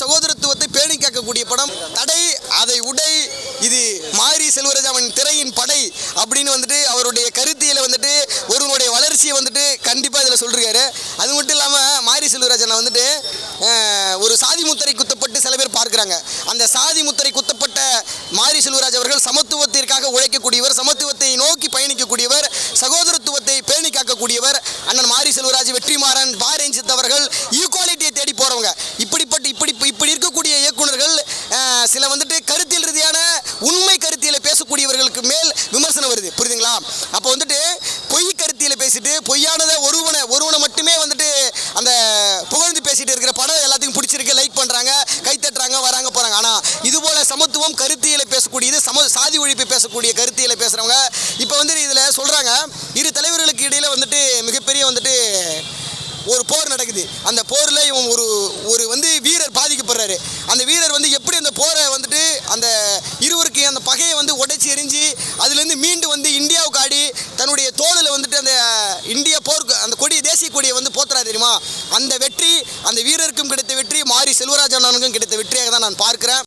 சகோதரத்துவத்தை பேணி காக்கக்கூடிய படம். தடை அதை உடை இது மாரி செல்வராஜாவின் திரையின் படை அப்படின்னு வந்துட்டு அவருடைய கருத்தியில் வந்துட்டு ஒருவனுடைய வளர்ச்சியை வந்துட்டு கண்டிப்பாக இதில் சொல்லிருக்காரு அது மட்டும் இல்லாமல் மாரி செல்வராஜனை வந்துட்டு ஒரு சாதி முத்திரை குத்தப்பட்டு சில பேர் பார்க்குறாங்க. அந்த சாதி முத்திரை குத்தப்பட்ட மாரி செல்வராஜ் அவர்கள் சமத்துவத்திற்காக உழைக்கக்கூடியவர் சமத்துவத்தை நோக்கி பயணிக்கக்கூடியவர் சகோதரத்துவத்தை பேணி காக்கக்கூடியவர். அண்ணன் மாரி செல்வராஜ் வெற்றிமாறன் பாரஞ்சித் அவர்கள் ஈக்குவாலிட்டியை தேடி போகிறவங்க சில வந்துட்டு கருத்தியல் ரீதியான உண்மை கருத்தியலை பேசக்கூடியவர்களுக்கு மேல் விமர்சனம் வருது. புரியுதுங்களா? அப்போ வந்துட்டு பொய் கருத்தியில் பேசிட்டு பொய்யானதை ஒருவனை ஒருவனை மட்டுமே வந்துட்டு அந்த புகழ்ந்து பேசிட்டு இருக்கிற படம் எல்லாத்துக்கும் பிடிச்சிருக்கு. லைக் பண்ணுறாங்க கை தட்டுறாங்க வராங்க போகிறாங்க ஆனால் இது போல சமத்துவம் கருத்தியலை பேசக்கூடியது சம சாதி ஒழிப்பு பேசக்கூடிய கருத்தியலை பேசுறவங்க இப்போ வந்து இதில் சொல்கிறாங்க இரு தலைவர்களுக்கு இடையில் வந்துட்டு மிகப்பெரிய வந்துட்டு ஒரு போர் நடக்குது. அந்த போரில் இவன் ஒரு ஒரு வந்து வீரர் பாதிக்கப்படுறாரு. அந்த வீரர் அந்த வெற்றி அந்த வீரருக்கும் கிடைத்த வெற்றி மாரி செல்வராஜ் அண்ணனுக்கும் கிடைத்த வெற்றியாக தான் நான் பார்க்கிறேன்.